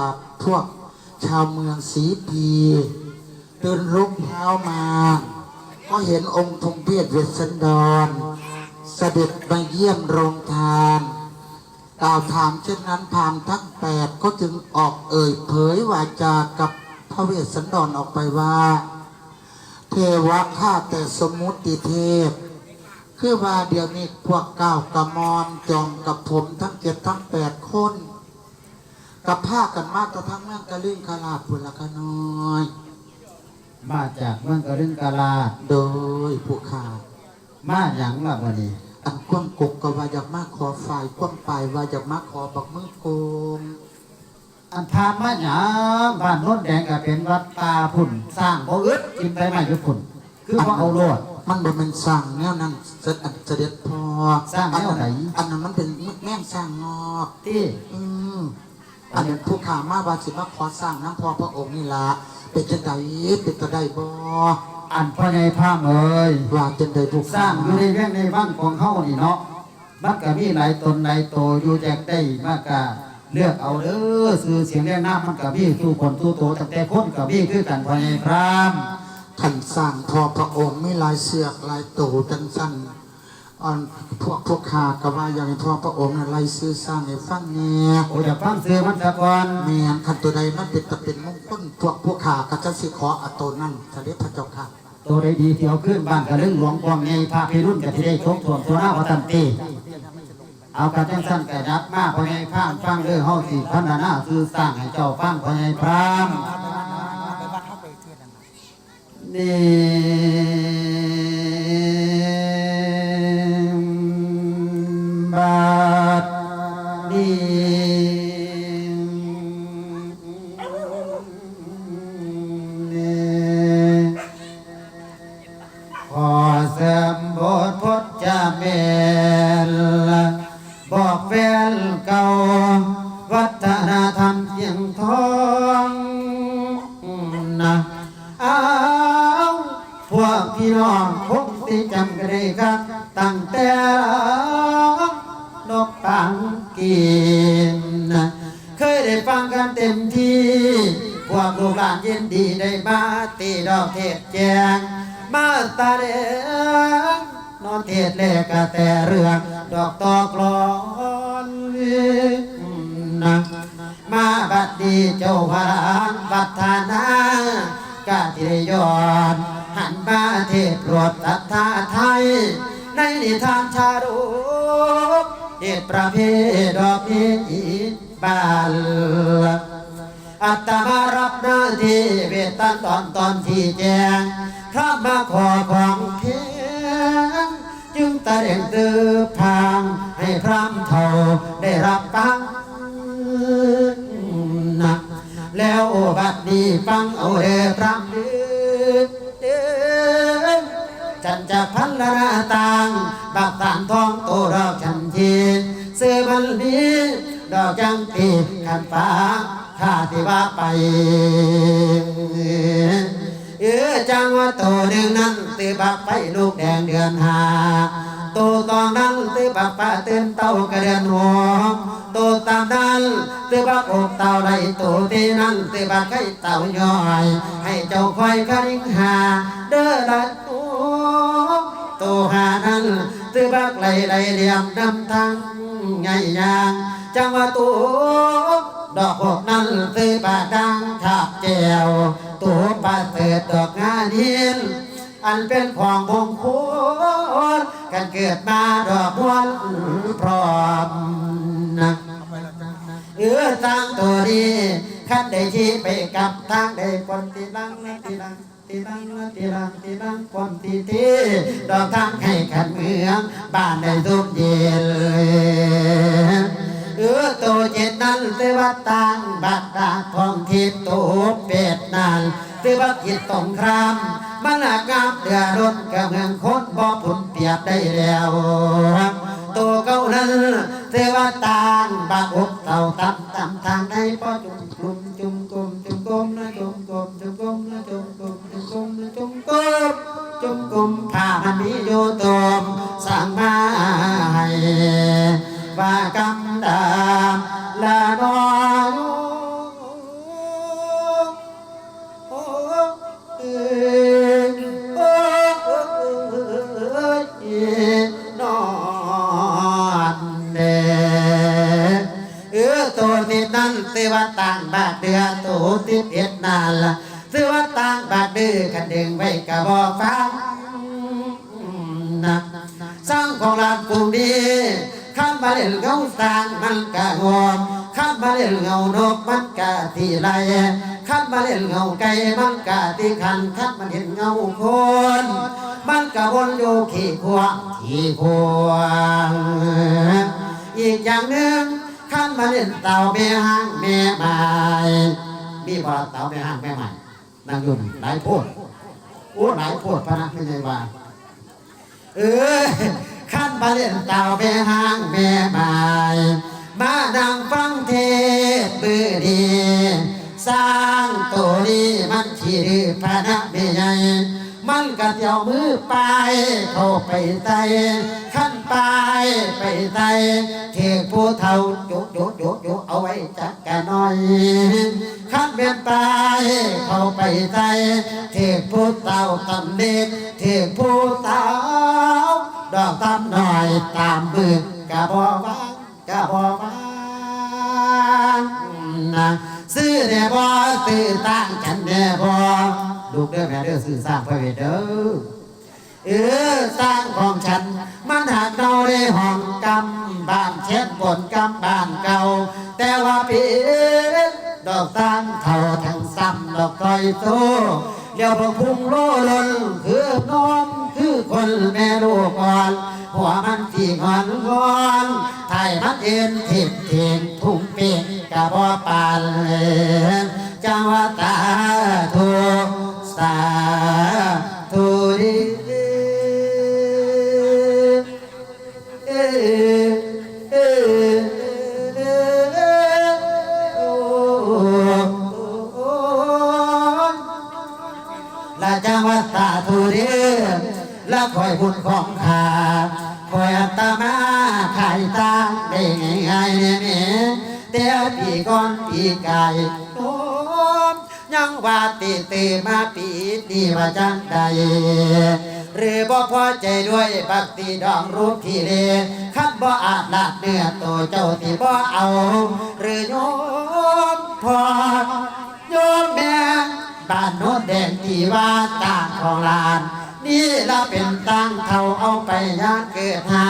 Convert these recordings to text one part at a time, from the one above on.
าพพวกชาวเมืองสีพีเดินรุกเท้ามา ก็เห็นองค์ทงเพียรเวสันดร เสด็จมาเยี่ยมโรงทานกล่าวถามเช่นนั้นพามทั้งแปดก็จึงออกเอ่ยเผยวาจากับพระเวสสันดรออกไปว่า เทวะข้าแต่สมุติเทพ คือว่าเดี๋ยวนี้พวกก้าวกระมอนจองกับผมทั้งเจ็ดทั้งแปดคน กับผ้ากันมากกระทั่งเมืองกะลิ่งคาลาพุละกะน้อย มาจากเมืองกะลึงกะลาโดยผู้ขามาหยังล่ะวันนี้ อันคว่ำกกก็ว่าอยากมาขอฝ่ายคว่ำปลายว่าอยากมาขอบักมือโกงอันทานมาหยังบ้านโน้นแดงก็เป็นวัดตาพุ่น สร้างบ่อึดกินไปมาอยู่พุ่น คือว่าเอาโลด มันบ่แมันสั่งแนวนั้นเสด็จอันเสด็จพอสร้างแนวไหน อันนั้นมันเป็นแม่งสร้างงอกที่ อืม อันนี้ผู้ข่ามาบาสิมาขอสร้างน้ำพอพระองค์นี่ละเป็นจังไดเป็นตะได้บ่อันพ่อใหญ่พามเอ้ยว่าจังไดผู้สร้างอยู่ในเวียงในบ้านของเฮานี่เนาะมันก็มีหลายตนหลายโตอยู่แจกได้มากกะเลือกเอาเด้อซื้อเสียงเรียงน้ำมันก็มีทุกคนทุกโตตั้งแต่คนก็มีคือกันพ่อใหญ่พรามท่านสร้างพอพระองค์มีลายเสือกลายตูจังสั้น อันพวกพวกข้าก็ว่าอย่างพอพระองค์น่ะลายซื้อสร้างให้ฟังแหน่โอ้อยากฟังซื้อมันซะก่อนแม่นคันตัวใดมันเป็นตะเป็นมงคลพวกพวกข้าก็จะสิขอเอาตัวนั้นเสด็จพระเจ้าค่ะตัวใดดีที่เอาขึ้นบ้านกะลึงหลวงกวางใหญ่พาพี่รุ่นก็สิได้ชกถ่วงตัวหน้าว่าตันตีเอากระจังสั้นกระดับมาพ่อใหญ่พรามฟังเด้อเฮาสิพัฒนาซื้อสร้างให้เจ้าฟังพ่อใหญ่พรามนี่ แฟนเก่า วัฒนธรรมเพียงทองนะเอาวพวกพี่น้องคงสิจำกันได้ครับ ตั้งแต่นกปังกินนะเคยได้ฟังกันเต็มที่พวกลูกหลานยินดีได้มาตีดอกเทศแจงมาตาแดง นอนเทศเลกกะแต่เรื่องดอกตอกลอนนะมาบัดดีเจ้าพรานวัฒนากาที่ย้อนหันมาเทศโปรดตัทธาไทย ในนิทานชาดกเดชประเพศดอกนี้บาลอัตมารับหน้าที่เวตันตอนตอนที่แจงพระมาขอของเพียงจึง ตะเร่งตือพาง ให้พระเท่าได้รับฟังนะแล้วบัดนี้ฟังเอาเด้อพระเดือจันจะพันละนาต่างบักตานทองโตดอกชันทีเสื้อมันนี้ดอกจังตีขันฟ้าข้าที่ว่าไปเออจังว่าโตหนึ่งนั้นตีบักไปลูกแดงเดือนหา โตตองนั้นตีบักป้าเตือนเต้ากระเดือนหัวโตตามนั้นตีบักอกเต่าไรโตที่นั้นตีบักให้เต่าย่อย ให้เจ้าคอยคดิ้งหา เด้อละโตโตหานั้นตีบักไหลไหลเหลี่ยมนำทางไงยางจังว่าโตดอกหกนั้นซื้อปากดังขับแจวตัวปลาเติดดอกงานหิน อันเป็นของมงคลกันเกิดมาดอกมวลพร้อมนะเออสร้างตัวดีขันได้ชี้ไปกับทางได้คนตีลังตีลังตีลังตีลังตีลังคนตีทีดอกทางให้ขันเมืองบ้านได้ทุกเย็นเออโตเจ็ดนั้นเสวัตตังบัดดาทองทิพย์โตเป็ดนั้นเสวัตจิตสงคราม มันกาบเดือดรนกับเมืองคนบ่ผุนเปียบได้แล้วโตเก้านั้นเสวัตตังบักอกเต่าตำตำทางในป้อจุมกลุ่มจุมกุมจุมกุมนะจุมกุมจุมกุมนะจุมกุมจุมกุมนะจุมกุมจุมกุมผ้ามันมีโยตมสั่งมาให้ว่ากำดา เดือตูที่เอ็ดนานละสิว่าต่างบาทเดือกันดึงไว้กะบอฟังนะสร้างของลานปรุงดีข้ามมาเล่นเงาสร้างมันกะงอมข้ามมาเล่นเงานกมันกะทีไรข้ามมาเล่นเงาไก่มันกะที่คันข้ามมาเห็นเงาคนมันกะวนอยู่ขี้ควงขี้ควงอีกอย่างหนึ่งขั้นมาเล่นเต่าแม่ห้างแม่ไม้ มีบอเต่าแม่ห้างแม่ไม้นางยุ่นหลายโพดโอ้หลายโพดพะนะไม่ใช่ว่าเออขั้นมาเล่นเต่าแม่ห้างแม่ไม้มานั่งฟังเทศน์ปือดีสร้างตัวนี้มันขี้ดื้อพะนะไม่ใหญ่มันก็เดี่ยวมือไปเข้าไปไตขั้นไปไปไตเทกผู้เฒ่าโยโยโยโยเอาไว้จักกันหน่อย ขั้นเบียนไปเข้าไปไตเทกผู้เฒ่าตำเด็กเทกผู้เฒ่าดอกตำหน่อยตามมือกะบอวางกะบอวางนะซื้อแน่บ่ซื้อตั้งฉันแน่บ่ลูกเด้อแม่เด้อซื้อสร้างไปเวทเด้อเออสร้างของฉัน มันหากเราได้ห้องกำบ้านเช็ดบนกำบ้านเก่า แต่ว่าปี ดอกตั้งเท่าทั้งซ้ำดอกคอยโตเดี๋ยวพอพุ่งโลลนคือน้อมคือคนแม่ลูกก่อน หัวมันที่งอนงอนไทยมันเอ็นเทิมเทียงทุ่งเปียงกะบ่ปานจังว่าตาทุกสา ละจังว่าตาทุเรศละคอยบุญของข้าคอยอัตมาขายตาได้ง่ายเนี่ยแม่แต่ปีก่อนปีไก่โอ้ยังว่าตีตีมาปีนี้ว่าจังใดหรือบ่พอใจด้วยบักตีดองรูปที่เลขันบ่อาจละเนื้อตัวเจ้าที่บ่เอา หรือโยมพอ บ้านโน้นแดงที่ว่าต่างของลาน นี่ละเป็นตั้งเขาเอาไปยานเกิดหา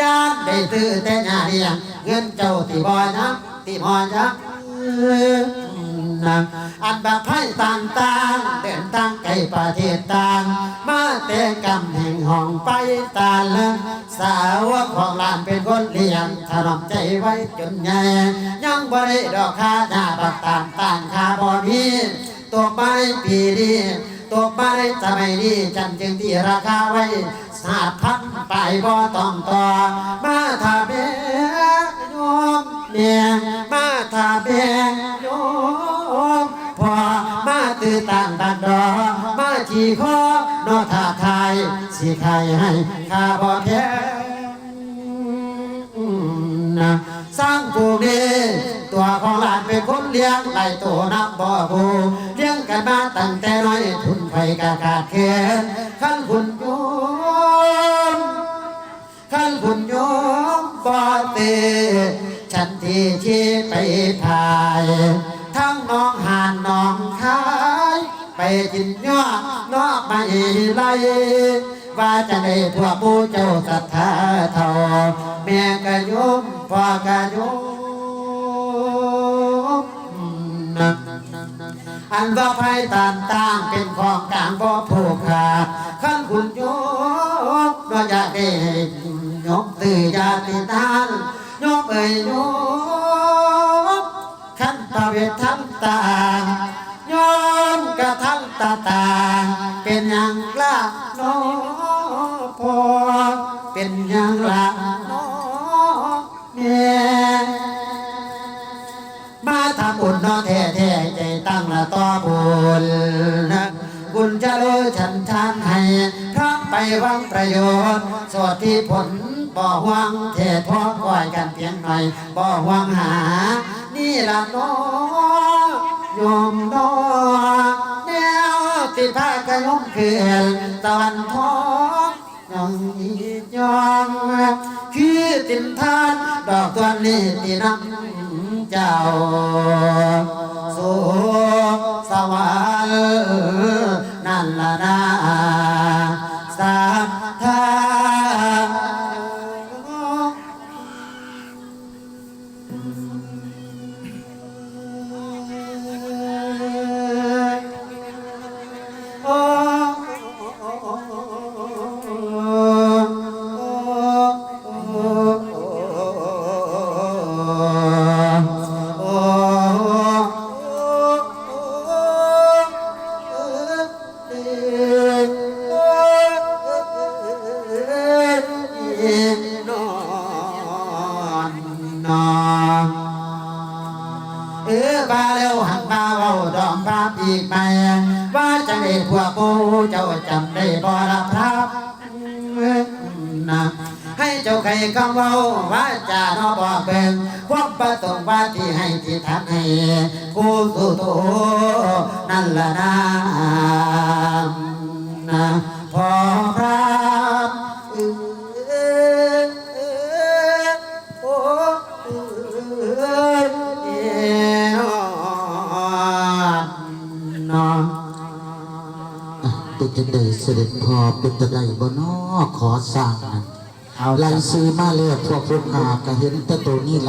ญาติได้ตื้อแต่ญาเรียงเงินเจ้าที่บ่ยักที่บ่ยักนังอันบาไพ่ต่างต่างๆเดินต่างไกลประเทศต่าง มาแต่กำแห่งห้องไปตาลสาวกของลานเป็นคนเลี้ยงถนอมใจไว้จนใหญ่ยังบ่ได้ดอกคาหน้าบักตามต่างคาบ่มี ตัวไม้ปีนี้ตัวไม้สมัยนี้จันจึงที่ราคาไว้สาดพันไปบ่ต้องต่อมาถ้าเบี้โยมเมียมาถ้าเบี้โยมพอมาตื้อต่างตันดอมาจีคอนอท่าทยสิใครให้ข้าบ่แพ้นะสร้างผูกดีตัวของหลานเป็นคนเลี้ยงไหลตัวนับบ่ผู กันมาตั้งแต่น้อยทุนไฟกาขาดแขนขั้นคุณโยมขันคุณโยมบอเตฉันที่ชี้ไปทาย ทั้งน้องหานน้องคายไปกินยอดนอกไม่ไลว่าจะได้พวกผู้เจ้าศรัทธาเท่าแม่กะโยมพ่อกะโยม อันว่าภัยต่างต่างๆเป็นของกลางบ่ผูกขาดขั้นคุณยกก็อยากได้ยกตื่อยาติทานยกเอ่ยยกขั้นประเวททั้งต่างยอมกระทั่งตาตางเป็นอย่างละโนอพอเป็นอย่างละโนอแม่มาทำบุญน้อแท้ บุญนะบุญจะรู้ฉันทานให้พระไปวังประโยชน์สวัสดีผลบ่หวังเทศพอก่อยกันเพียงหน่อยบ่หวังหา นี่ละน้อโยมน้อแนวที่พากระยมเขื่อนตะวันทองน้องอียองคือตินทาน ดอกตัวนี้ที่นำเจ้า เออบาเร็วหักบาเว้าดอมบาปีกไปว่าจะได้พวกกูเจ้าจำได้บ่ละครับนะให้เจ้าใครคำเว้าว่าจะนอบอกเบิ่งความประสงค์ว่าที่ให้ที่ทักให้กูสู่โตนั่นละนะนะพอครับ จังใดเสด็จพอเป็นตะไดบ่นอขอสร้างนะเอาไล่ซื้อมาแล้วพวกพวกหาก็เห็นแต่ตัวนี้ละ